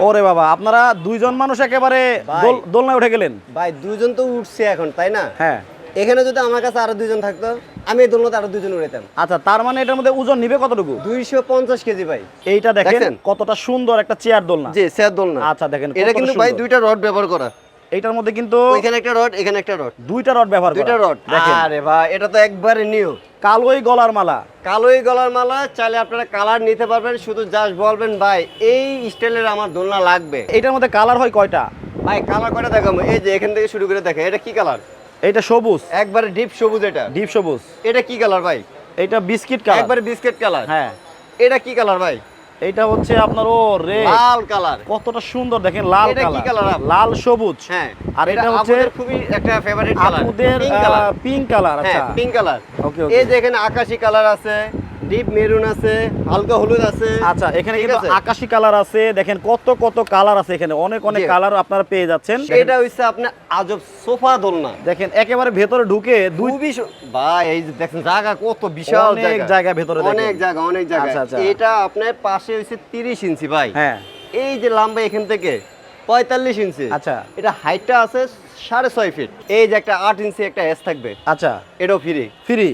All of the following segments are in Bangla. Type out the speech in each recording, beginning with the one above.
ওরে বাবা আপনারা দুইজন মানুষ একেবারে। দোলনায় উঠে গেলেন। ভাই দুইজন তো উঠছে এখন তাই না? হ্যাঁ। এখানে যদি আমার কাছে আরও দুইজন থাকতো আমি এই দোলনাতে আরও দুজন উড়াইতাম। আচ্ছা তার মানে এটার মধ্যে ওজন নিবে কতটুকু? দুইশো পঞ্চাশ কেজি ভাই। এইটা দেখেন কতটা সুন্দর একটা চেয়ার দোলনা। জি চেয়ার দোলনা। আচ্ছা দেখেন এটা কিন্তু ভাই দুইটা রড ব্যবহার করা। এইটার মধ্যে কিন্তু এখানে একটা রড এখানে একটা রড দুইটা রড ব্যবহার করা। দুইটা রড আরে ভাই এটা তো একবারে নিউ কালোই গলার মালা। কালোই গলার মালা চাইলে আপনারা কালার নিতে পারবেন শুধু জাস্ট বলবেন ভাই এই স্টাইলের আমার দোলনা লাগবে। এটার মধ্যে কালার হয় কয়টা? ভাই কালার কয়টা দেখাবো? এই যে এখান থেকে শুরু করে দেখে এটা কি কালার এটা সবুজ। একবারে ডিপ সবুজ এটা। ডিপ সবুজ। এটা কি কালার ভাই? এটা বিস্কিট কালার একবারে বিস্কিট কালার হ্যাঁ। এটা কি কালার ভাই? এইটা হচ্ছে আপনার ও রে লাল কালার। কতটা সুন্দর দেখেন লাল কালার? লাল সবুজ। হ্যাঁ। আর এটা হচ্ছে খুবই একটা ফেভারিট কালার। আপুদের পিঙ্ক কালার। পিঙ্ক কালার হ্যাঁ আচ্ছা। Pink colour. ওকে ওকে এই যে এখানে আকাশি কালার আছে। ডিপ মেরুন আছে হালকা হলুদ আছে। আচ্ছা এখানে কিন্তু? আকাশি কালার আছে দেখেন কত কত কালার আছে এখানে অনেক অনেক কালার আপনারা পেয়ে যাচ্ছেন। এটা হচ্ছে আপনার আজব সোফা দোলনা। দেখেন একেবারে ভেতরে ঢুকে দুই ভাই এই যে দেখেন জায়গা কত বিশাল অনেক জায়গা। ভেতরে দেখেন। অনেক জায়গা অনেক জায়গা। আচ্ছা, আচ্ছা। এটা আপনার পাশে হচ্ছে তিরিশ ইঞ্চি ভাই। হ্যাঁ। এই যে লম্বা এখান থেকে পঁয়তাল্লিশ ইঞ্চি। আচ্ছা। এটা হাইটটা আছে সাড়ে ছয় ফিট। এই যে একটা আট ইঞ্চি একটা এস থাকবে। আচ্ছা। এটাও ফ্রি ফ্রি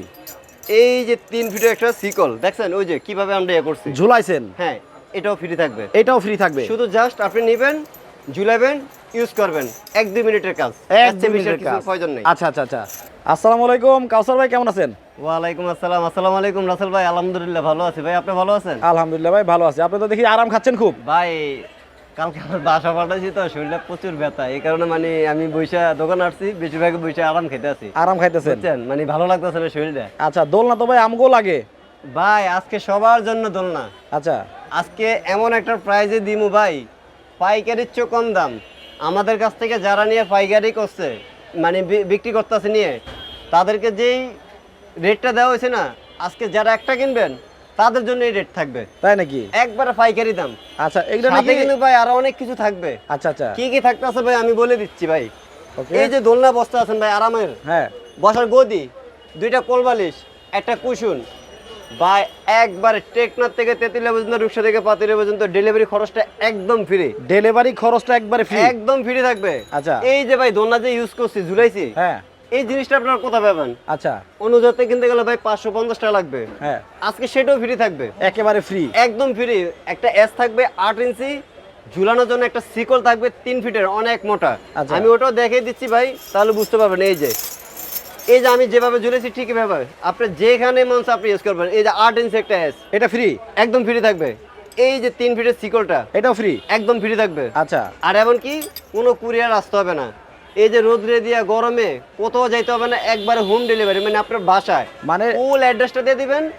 এই যে তিন ফিটের একটা সিকল দেখছেন? ওই যে কীভাবে আমরা ইয়ে করছি? ঝুলাইছেন। হ্যাঁ এটাও ফ্রি থাকবে। এটাও ফ্রি থাকবে। শুধু জাস্ট আপনি নেবেন ঝুলাবেন ইউজ করবেন। এক দুই মিনিটের কাজ। এক দুই মিনিটের কাজ। প্রয়োজন নেই। আচ্ছা আচ্ছা আচ্ছা। আসসালামু আলাইকুম। কাউসার ভাই কেমন আছেন? ওয়ালাইকুম আসসালাম। আসসালামু আলাইকুম রাসেল ভাই। আলহামদুলিল্লাহ ভালো আছি। ভাই আপনি ভালো আছেন? আলহামদুলিল্লাহ ভাই ভালো আছি। আপনি তো দেখি আরাম খাচ্ছেন খুব। ভাই কালকে আমার বাসা পাঠাইছি তো শরীরটা প্রচুর ব্যথা। এই কারণে মানে আমি বৈশা দোকান আসছি বেশিরভাগ বৈশা আরাম খেতে আছি আরাম খাইতেছেন? বুঝছেন? মানে ভালো লাগতেছে না শরীরটা আচ্ছা দোলনা তো ভাই আমগো লাগে। ভাই আজকে সবার জন্য দোলনা। আচ্ছা। আজকে এমন একটা প্রাইজে দিমু ভাই পাইকারির চেয়ে কম দাম। আমাদের কাছ থেকে যারা নিয়ে পাইকারি করছে মানে বিক্রি করতেছে নিয়ে তাদেরকে যেই রেটটা দেওয়া হয়েছে না আজকে যারা একটা কিনবেন তাদের জন্য এই রেট থাকবে। তাই নাকি? একবারে পাইকারি দাম। আচ্ছা এগুলো নাকি কিন্তু ভাই আরও অনেক কিছু থাকবে। আচ্ছা আচ্ছা। কি কি থাকতেছে ভাই আমি বলে দিচ্ছি ভাই। এই যে দোলনা বস্তা আছেন ভাই আরামের। হ্যাঁ। বসার গদি দুইটা কোলবালিশ একটা কুশন। ভাই একবারে টেকনার থেকে তেতুলিয়া পর্যন্ত রুকসা থেকে পাতুলিয়া পর্যন্ত ডেলিভারি খরচটা একদম ফ্রি ডেলিভারি খরচটা একবারে ফ্রি একদম ফ্রি থাকবে। আচ্ছা। এই যে ভাই দোলনা যে ইউজ করছি ঝুলাইছি হ্যাঁ। এই জিনিসটা আপনারা কোথায় পাবেন? আচ্ছা। অনুজাতে কিনতে গেলে ভাই পাঁচশো পঞ্চাশ টাকা লাগবে। হ্যাঁ। আজকে সেটাও ফ্রি থাকবে। একেবারে ফ্রি একদম ফ্রি একটা এস থাকবে আট ইঞ্চি ঝুলানোর জন্য একটা সিকল থাকবে তিন ফিটের অনেক মোটা। আচ্ছা। আমি ওটাও দেখিয়ে দিচ্ছি ভাই তাহলে বুঝতে পারবেন এই যে। এই যে আমি যেভাবে ঝুলেছি ঠিক এভাবে। আপনি যেখানে মন আপনি ইউজ করবেন। এই যে আট ইঞ্চি একটা এস এটা ফ্রি একদম ফ্রি থাকবে। এই যে তিন ফিটের সিকলটা এটাও ফ্রি একদম ফ্রি থাকবে। আচ্ছা। আর এমনকি কোনো কুরিয়ার আসতে হবে না। এই যে রোদ্রে দিয়া গরমে কোথাও যাইতে হবে না একবারে হোম ডেলিভারি মানে আপনার বাসায়। মানে ফুল অ্যাড্রেসটা দিয়ে দিবেন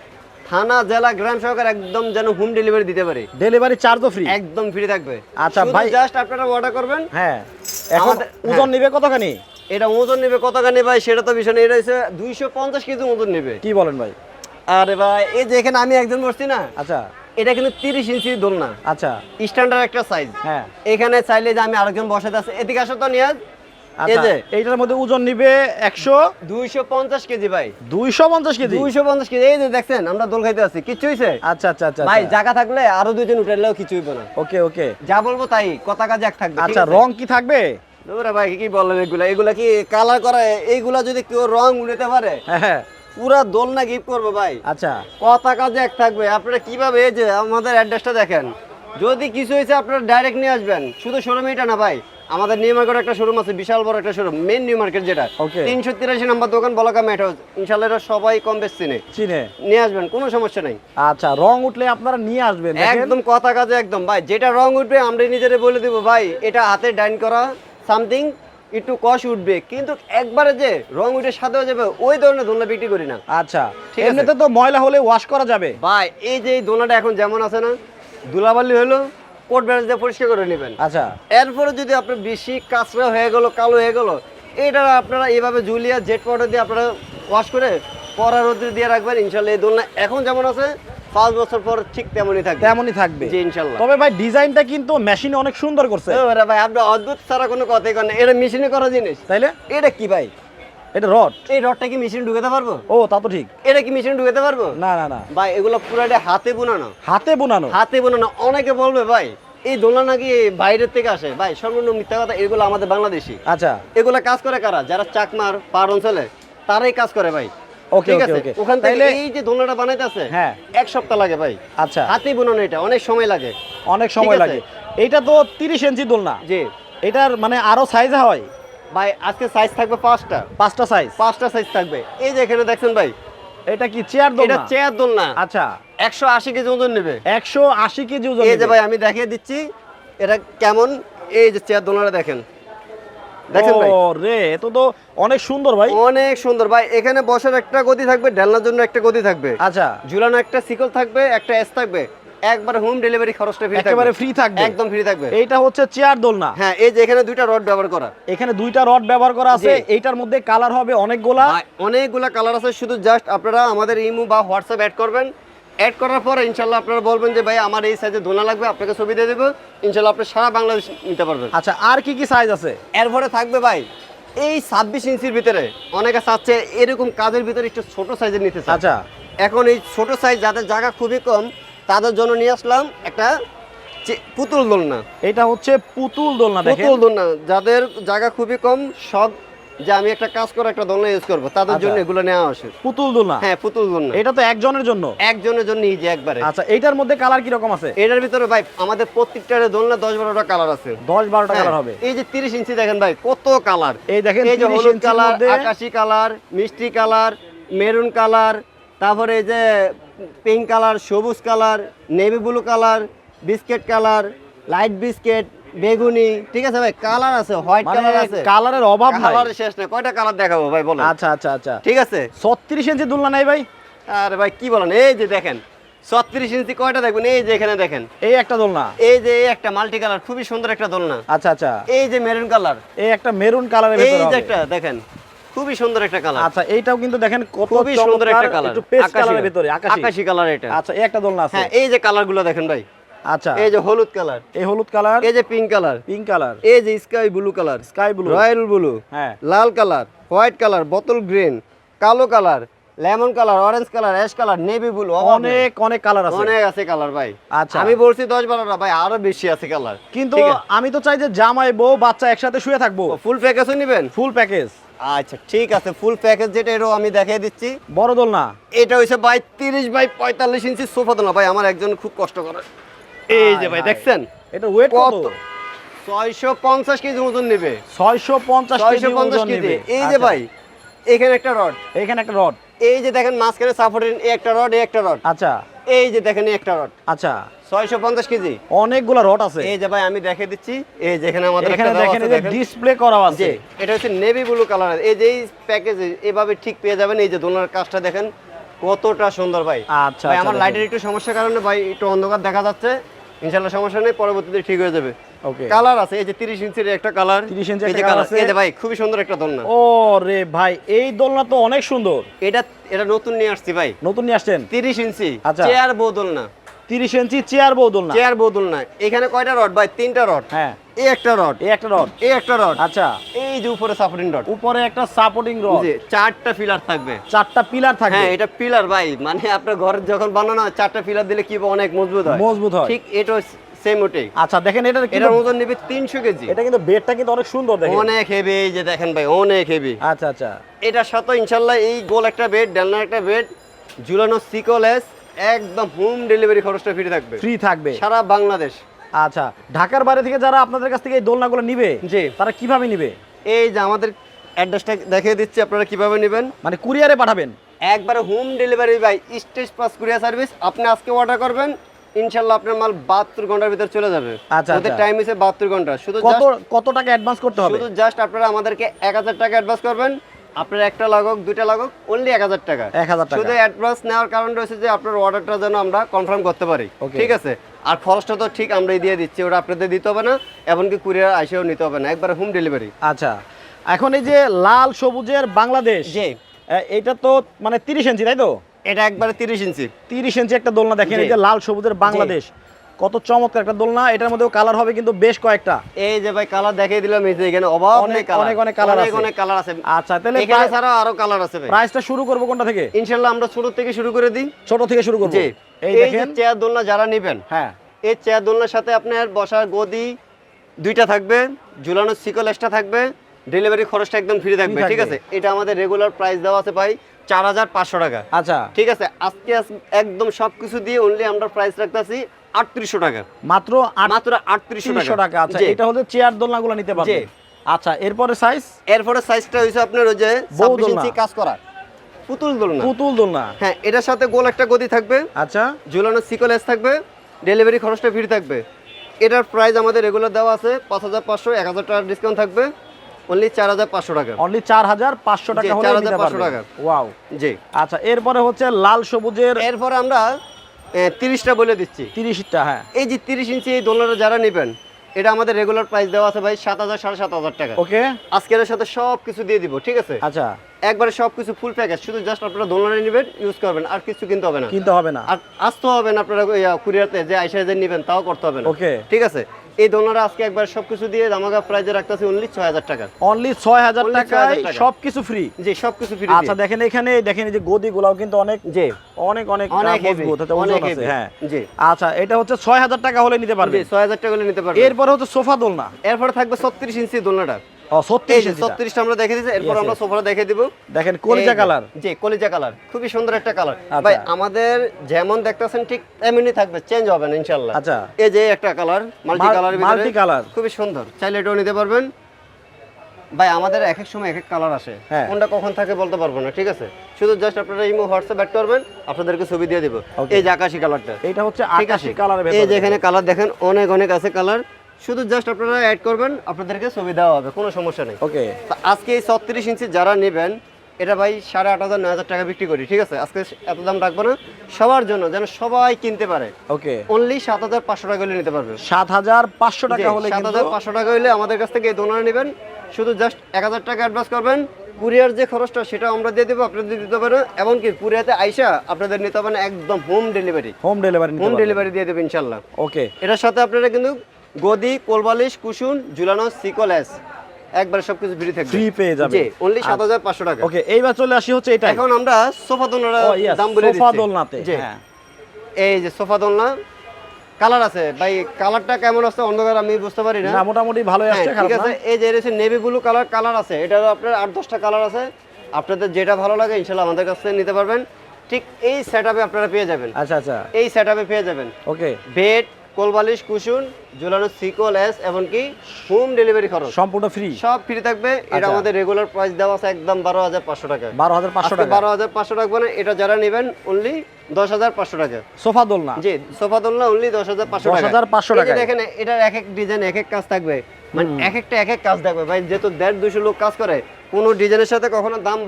থানা জেলা গ্রাম সরকার একদম যেন হোম ডেলিভারি দিতে পারে। ডেলিভারি চার্জও ফ্রি একদম ফ্রি থাকবে। আচ্ছা, ভাই- জাস্ট আপনারা অর্ডার করবেন। হ্যাঁ এখন ওজন নিবে কতখানি? এটা ওজন নেবে কতখানি ভাই সেটা তো বিষয় এটা হচ্ছে দুইশো পঞ্চাশ কেজি ওজন নেবে। কি বলেন ভাই? আরে ভাই এই যে এখানে আমি একজন বসছি না আচ্ছা। এটা কিন্তু তিরিশ ইঞ্চি দোলনা। আচ্ছা। স্ট্যান্ডার্ড একটা সাইজ হ্যাঁ। এখানে চাইলে যে আমি আরেকজন বসাতে আছে এদিকে আসো তো নিয়াজ। এইটার মধ্যে ওজন নিবে একশো। দুইশো পঞ্চাশ কেজি ভাই। দুইশো পঞ্চাশ কেজি? দুইশো পঞ্চাশ কেজি। এই যে দেখছেন আমরা দোল খাইতে আছি কিচ্ছু হয়েছে আচ্ছা আচ্ছা আচ্ছা ভাই জায়গা থাকলে আরও দুজন উঠাইলেও কিছু হইব না। ওকে ওকে। যা বলব তাই কথা কাজে এক থাকবে আচ্ছা রং কি থাকবে? ওরে ভাই কি বলেন এগুলা? এগুলা কি কালার করা? এইগুলা যদি কেউ রং উড়াতে পারে হ্যাঁ হ্যাঁ। পুরা দোলনা গিফট করব ভাই। আচ্ছা। কথা কাজে এক থাকবে। আপনারা কীভাবে এই যে আমাদের অ্যাড্রেসটা দেখেন? যদি কিছু হয়েছে আপনারা ডাইরেক্ট নিয়ে আসবেন। শুধু শোরুম এটা না ভাই। আমাদের নিউ মার্কেট একটা শোরুম আছে বিশাল বড় একটা শোরুম মেন নিউ মার্কেট যেটা. তিনশো তিরাশি নাম্বার দোকান বলাকা মেট হাউস ইনশাল্লাহ এটা সবাই কম বেশ চিনে। চিনে? নিয়ে আসবেন কোনো সমস্যা নাই। আচ্ছা রং উঠলে আপনারা নিয়ে আসবেন একদম কথা কাজে একদম। ভাই যেটা রং উঠবে আমরা নিজেরা বলে দিব ভাই এটা হাতে ডাইন করা সামথিং একটু কষ উঠবে। কিন্তু একবারে যে রং উঠে সাথে হয়ে যাবে ওই ধরনের দোলনা বিক্রি করি না। আচ্ছা। এমনিতে তো ময়লা হলে ওয়াশ করা যাবে। ভাই এই যে এই দোলনাটা এখন যেমন আছে না ধুলাবালি হলো কোট ব্যালেন্স দিয়ে পরিষ্কার করে নেবেন। আচ্ছা। এরপরে যদি আপনার বেশি কাঁচরা হয়ে গেল কালো হয়ে গেল এটা আপনারা এইভাবে জুলিয়া জেট পাউডার দিয়ে আপনারা ওয়াশ করে পরা রোদ্রে দিয়ে রাখবেন ইনশাল্লাহ এই দোলনা এখন যেমন আছে পাঁচ বছর পর ঠিক তেমনই থাকবে। তেমনই থাকবে। জি ইনশাল্লাহ তবে ভাই ডিজাইনটা কিন্তু মেশিনে অনেক সুন্দর করছে। ভাই আপনি অদ্ভুত ছাড়া কোনো কথাই করেন এটা মেশিনে করা জিনিস। তাইলে? এটা কি ভাই? এটা রড। এই রডটা কি মেশিন ঢুকাতে পারব? ও তা তো ঠিক। এটা কি মেশিন ঢুকাতে পারব? না না না। ভাই এগুলো পুরাটা হাতে বোনানো। হাতে বোনানো? হাতে বোনানো। অনেকে বলবে ভাই এই দোলনা নাকি বাইরের থেকে আসে? ভাই সর্বনিম্ন মিথ্যা কথা এগুলো আমাদের বাংলাদেশি। আচ্ছা। এগুলা কাজ করে কারা? যারা চাকমার পাহাড় অঞ্চলে তারাই কাজ করে ভাই। ওকে ওকে ওখান থেকে এই যে দোলনাটা বানাইতেছে হ্যাঁ। এক সপ্তাহ লাগে ভাই। আচ্ছা। হাতে বুনানো এটা অনেক সময় লাগে। অনেক সময় লাগে। এইটা তো তিরিশ ইঞ্চি দোলনা। জি। এটার মানে আরও সাইজ হয়। ভাই আজকে সাইজ থাকবে পাঁচটা। পাঁচটা সাইজ পাঁচটা সাইজ থাকবে। এই যে এখানে দেখছেন ভাই এটা কি চেয়ার এটা দোলনা চেয়ার দোলনা। আচ্ছা। একশো আশি কেজি ওজন নেবে। একশো আশি কেজি ওজন এই যে ভাই আমি দেখিয়ে দিচ্ছি এটা কেমন? এই যে চেয়ার দোলনাটা দেখেন। দেখেন ভাই? রে এত তো অনেক সুন্দর ভাই। অনেক সুন্দর ভাই এখানে বসার একটা গদি থাকবে ঢেলনার জন্য একটা গদি থাকবে। আচ্ছা। ঝুলানো একটা সিকল থাকবে একটা এস থাকবে। একবার হোম ডেলিভারি খরচটা ফ্রি একেবারে free থাকবে। একদম ফ্রি থাকবে। এইটা হচ্ছে চেয়ার দোলনা। হ্যাঁ এই যে এখানে দুইটা রড ব্যবহার করা। এখানে দুইটা রড ব্যবহার করা আছে। এইটার মধ্যে কালার হবে অনেকগুলা। অনেকগুলা কালার আছে। শুধু জাস্ট আপনারা আমাদের ইমো বা হোয়াটসঅ্যাপ অ্যাড করবেন। অ্যাড করার পরে ইনশাল্লাহ আপনারা বলবেন যে ভাই আমার এই সাইজে দোলনা লাগবে আপনাকে ছবি দিয়ে দেবো। ইনশাল্লাহ আপনি সারা বাংলাদেশ নিতে পারবেন। আচ্ছা আর কি কি সাইজ আছে? এরপরে থাকবে ভাই এই ছাব্বিশ ইঞ্চির ভিতরে অনেকে চাচ্ছে এরকম কাজের ভিতরে একটু ছোট সাইজের নিতে আচ্ছা। এখন এই ছোট সাইজ যাদের জায়গা খুবই কম তাদের জন্য নিয়ে আসলাম একটা পুতুল দোলনা। এটা হচ্ছে পুতুল দোলনা পুতুল দোলনা যাদের জায়গা খুবই কম সব যে আমি একটা কাজ করে একটা দোলনা ইউজ করব তাদের আচ্ছা। জন্য এগুলো নেওয়া আসে। পুতুল দোলনা? হ্যাঁ পুতুল দোলনা। এটা তো একজনের জন্য? একজনের জন্য ইজি একবারে। আচ্ছা এইটার মধ্যে কালার কি রকম আছে? এটার ভিতরে ভাই আমাদের প্রত্যেকটার দোলনা দশ বারোটা কালার আছে। দশ বারোটা কালার হবে। এই যে তিরিশ ইঞ্চি দেখেন ভাই কত কালার এই দেখেন এই যে 30 হলুদ কালার আকাশি কালার মিষ্টি কালার মেরুন কালার তারপরে এই যে পিঙ্ক কালার সবুজ colour navy blue colour biscuit colour light biscuit বেগুনি ঠিক আছে ভাই? কালার আছে হোয়াইট মানে কালার আছে। কালারের অভাব নাই। কালার শেষ না কয়টা কালার দেখাবো ভাই বলেন। আচ্ছা আচ্ছা আচ্ছা। ঠিক আছে? ছত্রিশ ইঞ্চি দোলনা নাই ভাই। আরে ভাই কি বলেন? এই যে দেখেন ছত্রিশ ইঞ্চি কয়টা দেখবেন? এই যে এখানে দেখেন। এই একটা দোলনা। এই যে এই একটা মাল্টি কালার খুবই সুন্দর একটা দোলনা। আচ্ছা আচ্ছা। এই যে মেরুন কালার এই একটা মেরুন কালারের এই যে একটা দেখেন। খুবই সুন্দর একটা কালার আচ্ছা এইটাও কিন্তু দেখেন কত সুন্দর একটা কালার একটু পেস্ট কালারের ভিতরে আকাশি। আকাশি কালার এটা। আচ্ছা এই একটা দোলনা আছে। হ্যাঁ এই যে কালারগুলো দেখেন ভাই। আচ্ছা। এই যে হলুদ কালার এই হলুদ কালার এই যে পিঙ্ক কালার পিঙ্ক কালার এই যে sky blue colour sky blue royal blue হ্যাঁ। লাল কালার হোয়াইট কালার বোতল গ্রিন কালো colour lemon colour orange colour ash colour navy blue অনেক অনেক কালার আছে। অনেক আছে কালার ভাই। আচ্ছা। আমি বলছি দশ বারোটা ভাই আরও বেশি আছে কালার কিন্তু আমি তো চাই যে জামাই বউ বাচ্চা একসাথে শুয়ে থাকব। ফুল প্যাকেজও নেবেন? ফুল প্যাকেজ আচ্ছা ঠিক আছে ফুল প্যাকেজ যেটা এরও আমি দেখিয়ে দিচ্ছি। বড় দোলনা? এটা হইছে ভাই তিরিশ বাই পঁয়তাল্লিশ ইঞ্চি সোফা দোলনা। ভাই আমার একজন খুব কষ্ট করে। এই যে ভাই দেখছেন? এটা ওয়েট কত? কত? ছয়শো পঞ্চাশ কেজি ওজন নেবে। 650 কেজি ছয়শো পঞ্চাশ ওজন নেবে এই যে আচ্ছা। ভাই এখানে একটা রড এখানে একটা রড এই যে দেখেন মাঝখানে সাপোর্টের এই একটা রড এই একটা রড আচ্ছা। এই যে দেখেন একটা রড। আচ্ছা। ছয়শো পঞ্চাশ কেজি। অনেকগুলো রড আছে। এই যে ভাই আমি দেখে দিচ্ছি। এই যেখানে আমাদের এখানে দেখেন এই ডিসপ্লে করা আছে। এটা হচ্ছে নেভি ব্লু কালার এই যে এই প্যাকেজে এভাবে ঠিক পেয়ে যাবেন। এই যে দোলনার কাজটা দেখেন কতটা সুন্দর ভাই। আচ্ছা ভাই আচ্ছা, আমার। লাইটের একটু সমস্যার কারণে ভাই একটু অন্ধকার দেখা যাচ্ছে। ইনশাল্লাহ সমস্যা নেই পরবর্তীতে ঠিক হয়ে যাবে। কালার আছে এই যে 30 ইঞ্চির একটা কালার 30 ইঞ্চি একটা কালার আছে। এই যে ভাই খুবই সুন্দর একটা দোলনা। ও রে ভাই এই দোলনা তো অনেক সুন্দর। এটা এটা নতুন নিয়ে আসছি ভাই। নতুন নিয়ে আসছেন? 30 ইঞ্চি আচ্ছা। চেয়ার বউ দোলনা। 30 ইঞ্চি চেয়ার বউ দোলনা। চেয়ার বউ দোলনা। এখানে কয়টা রড ভাই? তিনটা রড হ্যাঁ। এই একটা রড এই একটা রড এই একটা রড আচ্ছা। এই যে উপরে সাপোর্টিং রড উপরে একটা সাপোর্টিং রড জি চারটা পিলার থাকবে। চারটা পিলার থাকবে। হ্যাঁ এটা পিলার ভাই। মানে আপনার ঘর যখন বানানো হয়, চারটা পিলার দিলে কি অনেক মজবুত হয়। মজবুত হয়। ঠিক এটা সেম ওটাই। আচ্ছা দেখেন এটা কিন্তু এটার ওজন নেবে তিনশো কেজি। এটা কিন্তু বেডটা কিন্তু অনেক সুন্দর দেখেন। অনেক হেভি এই যে দেখেন ভাই অনেক হেভি আচ্ছা আচ্ছা। এটার সাথে ইনশাল্লাহ এই গোল একটা বেড ডালনার একটা বেড ঝুলানো সিকোলেস একদম হোম ডেলিভারি খরচটা ফ্রি থাকবে। ফ্রি থাকবে। সারা বাংলাদেশ। আচ্ছা ঢাকার বাইরে থেকে যারা আপনাদের কাছ থেকে এই দোলনাগুলো নিবে জি। তারা কীভাবে নিবে? এই যে আমাদের অ্যাড্রেসটা দেখিয়ে দিচ্ছি আপনারা কীভাবে নেবেন? মানে কুরিয়ারে পাঠাবেন? একবারে home delivery by Steadfast courier service আপনি আজকে অর্ডার করবেন ইনশাল্লাহ আপনার মাল বাহাত্তর ঘণ্টার ভিতর চলে যাবে। আচ্ছা, ওদের আচ্ছা। টাইম হচ্ছে বাহাত্তর ঘণ্টা। শুধু কত কত টাকা অ্যাডভান্স করতে হবে? শুধু জাস্ট আপনারা আমাদেরকে এক হাজার টাকা অ্যাডভান্স করবেন। আপনার একটা লাগুক দুইটা লাগুক অনলি এক হাজার টাকা। 1000 টাকা। শুধু অ্যাডভান্স নেওয়ার কারণ রয়েছে যে আপনার অর্ডারটা যেন আমরা কনফার্ম করতে পারি। ঠিক আছে? আর খরচটা তো ঠিক আমরাই দিয়ে দিচ্ছি ওটা আপনাদের দিতে হবে না এমনকি কুরিয়ার আসেও নিতে হবে না। একবার হোম ডেলিভারি আচ্ছা। এখন এই যে লাল সবুজের বাংলাদেশ জি। এটা তো মানে তিরিশ ইঞ্চি তাই তো? এটা একবারে তিরিশ ইঞ্চি। তিরিশ ইঞ্চি একটা দোলনা দেখেন এই যে লাল সবুজের বাংলাদেশ। কত চমৎকার একটা দোলনা। এটার মধ্যেও কালার হবে কিন্তু বেশ কয়েকটা। এই যে ভাই কালার দেখিয়ে দিলাম এই যে এখানে অভাব অনেক-। অনেক অনেক অনেক আছে। অনেক কালার আছে। আচ্ছা তাহলে এখানে ছাড়াও আরও কালার আছে ভাই। প্রাইসটা শুরু করব কোনটা থেকে? ইনশাল্লাহ আমরা ছোট থেকে শুরু করে দিই। ছোট থেকে শুরু করব। জি। এই এই দেখেন। চেয়ার দোলনা যারা নেবেন হ্যাঁ। এই চেয়ার দোলনার সাথে আপনার বসার গদি দুইটা থাকবে ঝুলানোর সিকল এক্সট্রা থাকবে ডেলিভারি খরচটা একদম ফ্রি থাকবে। ঠিক আছে? এটা আমাদের রেগুলার প্রাইস দেওয়া আছে ভাই। চার হাজার পাঁচশো টাকা। আচ্ছা। ঠিক আছে আজকে একদম সবকিছু দিয়ে অনলি আমরা প্রাইস রাখতেছি আটত্রিশশো টাকা। মাত্র মাত্র আটত্রিশশো টাকা। আচ্ছা এটা হচ্ছে চেয়ার দোলনাগুলো নিতে পারবে। আচ্ছা এরপরে সাইজ এরপরে সাইজটা হয়েছে আপনার ওই যে বউ 26 দোলনা। ইঞ্চি কাজ করা। পুতুল দোলনা। পুতুল দোলনা। হ্যাঁ এটার সাথে গোল একটা গদি থাকবে। আচ্ছা। ঝুলানোর সিকলেস থাকবে। ডেলিভারি খরচটা ফ্রি থাকবে। এটার প্রাইস আমাদের রেগুলার দেওয়া আছে পাঁচ হাজার পাঁচশো এক হাজার টাকার ডিসকাউন্ট থাকবে। অনলি চার হাজার পাঁচশো টাকা। অনলি চার হাজার পাঁচশো টাকা জি, হলে 4,500 টাকা। ওয়াও জি। আচ্ছা এরপরে হচ্ছে লাল সবুজের এরপর আমরা বলে দিচ্ছি। হ্যাঁ। এই যে তিরিশ ইঞ্চি এই দোলনাটা যারা নেবেন এটা আমাদের রেগুলার প্রাইস দেওয়া আছে ভাই সাত হাজার সাড়ে সাত হাজার টাকা। ওকে। আজকের সাথে সব কিছু দিয়ে দিব ঠিক আছে? আচ্ছা। একবারে সব কিছু ফুল প্যাকেজ শুধু জাস্ট আপনারা দোলনা নেবেন ইউজ করবেন আর কিছু কিনতে হবে না। কিনতে হবে না। আর আসতে হবে না আপনারা কুরিয়ারতে যে আইসা যে নেবেন তাও করতে হবে না। ওকে। ঠিক আছে? এই দোলনাটা আজকে একবার সবকিছু দিয়ে দামাগা প্রাইজে রাখতেছি অনলি ছয় হাজার টাকা অনলি টাকায় 6,000 সবকিছু ফ্রি জি সবকিছু ফ্রি আচ্ছা দেখেন এখানে দেখেন এই যে গদি গুলাও কিন্তু অনেক জি। অনেক অনেক অনেক মজবুত এটা অনেক আছে হ্যাঁ। জি। আচ্ছা এটা হচ্ছে ছয় হাজার টাকা হলে নিতে পারবে জি ছয় হাজার টাকা হলে নিতে পারবে এরপরে হচ্ছে সোফা দোলনা। এরপরে থাকবে ছত্রিশ ইঞ্চি দোলনাটা। যে ছত্রিশটা আমরা দেখে দিচ্ছি এরপর আমরা সোফাটা দেখে দিব। দেখেন কলিজা কালার। জি কলিজা কালার। খুবই সুন্দর একটা কালার। আচ্ছা। ভাই আমাদের যেমন দেখতেছেন ঠিক তেমনি থাকবে চেঞ্জ হবে না ইনশাআল্লাহ। আচ্ছা। এই যে একটা colour multi colour multi colour। খুবই সুন্দর। চাইলে এটাও নিতে পারবেন। ভাই আমাদের এক এক সময় এক এক কালার আসে। হ্যাঁ। কোনটা কখন থাকে বলতে পারব না ঠিক আছে? শুধু জাস্ট আপনারা ইমো হোয়াটসঅ্যাপ অ্যাড করবেন আপনাদেরকে ছবি দিয়ে দিব। এই যে আকাশি কালারটা। এটা হচ্ছে আকাশি কালারের এই যে এখানে কালার দেখেন অনেক অনেক আছে কালার। শুধু জাস্ট আপনারা অ্যাড করবেন আপনাদেরকে ছবি দেওয়া হবে কোনো সমস্যা নেই। ওকে আজকে এই ছত্রিশ ইঞ্চি যারা নেবেন এটা ভাই সাড়ে আট হাজার নয় হাজার টাকা বিক্রি করি ঠিক আছে? আজকে এত দাম রাখব না। সবার জন্য যেন সবাই কিনতে পারে। ওকে অনলি সাত হাজার পাঁচশো টাকা হলে নিতে পারবে সাত হাজার পাঁচশো টাকা হলে সাত হাজার পাঁচশো টাকা হলে আমাদের কাছ থেকে এই দোনার নেবেন। শুধু জাস্ট এক হাজার টাকা অ্যাডভান্স করবেন। কুরিয়ার যে খরচটা সেটা আমরা দিয়ে দেবো আপনাদের দিতে পারেন। এমনকি কুরিয়াতে আইসা আপনাদের নিতে পারেন একদম home delivery home delivery home delivery দিয়ে দেবে ইনশাল্লাহ। ওকে এটার সাথে আপনারা কিন্তু গদি কোলবালিশ কুসুন ঝুলানো সিকোলেস। একবার সবকিছু ফ্রি থাকবে। Free পেয়ে যাবে। জি অনলি সাত হাজার পাঁচশো টাকা। ওকে এইবার চলে আসি হচ্ছে এটা এখন আমরা সোফা দোলনার দাম বলে দিচ্ছি। সোফা দোলনাতে হ্যাঁ। এই যে সোফা দোলনা কালার আছে। ভাই কালারটা কেমন আছে? অন্ধকার আমি বুঝতে পারি না। না মোটামুটি ভালোই হ্যাঁ, আসছে খারাপ ঠিক আছে এই যে এসে নেভি ব্লু কালার কালার আছে। এটা আপনার আট দশটা কালার আছে। আপনাদের যেটা ভালো লাগে ইনশাল্লাহ আমাদের কাছ থেকে নিতে পারবেন। ঠিক এই সেট আপনারা পেয়ে যাবেন। আচ্ছা আচ্ছা। এই সেট পেয়ে যাবেন। ওকে বেড কোলবালিশ কুশন ঝুলানো সিকোল এস এমনকি হোম ডেলিভারি খরচ। সম্পূর্ণ ফ্রি? সব ফ্রি থাকবে। এটা আচ্ছা। আমাদের রেগুলার প্রাইস দেওয়া আছে একদম বারো হাজার পাঁচশো টাকা। বারো হাজার পাঁচশো টাকা? বারো হাজার পাঁচশো টাকা মানে এটা যারা নেবেন অনলি দশ হাজার পাঁচশো টাকা। সোফা দোলনা? জি সোফা দোলনা অনলি দশ হাজার পাঁচশো টাকা। 10,500 এই যে টাকায়। দেখেন এটার এক এক ডিজাইন এক এক কাজ থাকবে। মানে এক একটা এক এক কাজ থাকবে। ভাই যেহেতু দেড় দুশো লোক কাজ করে কোনো ডিজাইনের সাথে কখনো দাম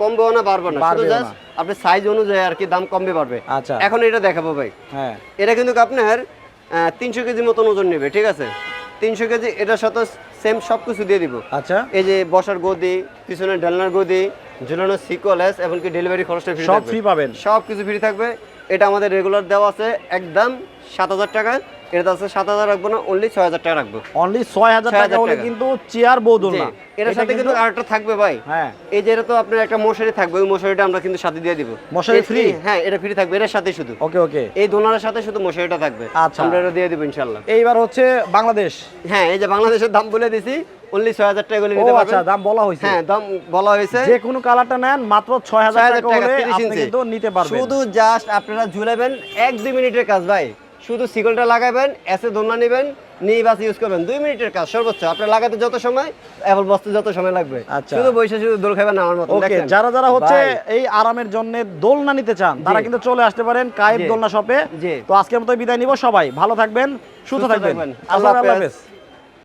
কমবেও না বাড়বে না। শুধু জাস্ট আপনি সাইজ অনুযায়ী আর কি দাম কমবে বাড়বে। আচ্ছা। এখন এটা দেখাবো ভাই। হ্যাঁ। এটা কিন্তু আপনার তিনশো কেজি মতন ওজন নেবে ঠিক আছে? তিনশো কেজি এটার সাথে সেম সব কিছু দিয়ে দিব। আচ্ছা। এই যে বসার গদি পিছনে ডালনার গদি ঝুলানো সিকোলেস এমনকি ডেলিভারি খরচটা ফ্রি সব ফ্রি পাবেন। সব কিছু ফ্রি থাকবে। এটা আমাদের রেগুলার দেওয়া আছে একদম সাত হাজার টাকা। এটা আছে সাত হাজার রাখব না অনলি ছয় হাজার টাকা রাখব। অনলি ছয় হাজার টাকা হলে কিন্তু চেয়ার দোলনা। এটার সাথে কিন্তু আরেকটা থাকবে ভাই। হ্যাঁ। এই যে এটা তো আপনার একটা মশারি থাকবে ওই মশারিটা আমরা কিন্তু সাথে দিয়ে দিব। মশারি free? হ্যাঁ এটা ফ্রি থাকবে এটার সাথে শুধু। ওকে ওকে। এই দোনার সাথে শুধু মশারিটা থাকবে। আচ্ছা। আমরা এটা দিয়ে দিব ইনশাল্লাহ এইবার হচ্ছে বাংলাদেশ। হ্যাঁ এই যে বাংলাদেশের দাম বলে দিছি অনলি ছয় হাজার টাকা করে নিতে আচ্ছা পারবেন। দাম বলা হয়েছে। হ্যাঁ দাম বলা হয়েছে। যে কোনো কালারটা নেন মাত্র ছয় হাজার 6,000 টাকা টাকা, হলে আপনি কিন্তু নিতে পারবেন। শুধু জাস্ট আপনারা ঝুলাবেন এক দুই মিনিটের কাজ ভাই। শুধু সিগলটা লাগাবেন এসে দোলনা নেবেন নিয়ে বাস ইউজ করবেন। দুই মিনিটের কাজ সর্বোচ্চ। আপনার লাগাতে যত সময় এবার বসতে যত সময় লাগবে। আচ্ছা। শুধু বসে শুধু দোল খাবেন আমার মতো ওকে যারা যারা হচ্ছে এই আরামের জন্য দোলনা নিতে চান তারা কিন্তু চলে আসতে পারেন কায়েব দোলনা শপে তো আজকের মতো বিদায় নিব সবাই। ভালো থাকবেন সুস্থ থাকবেন। আল্লাহ হাফেজ।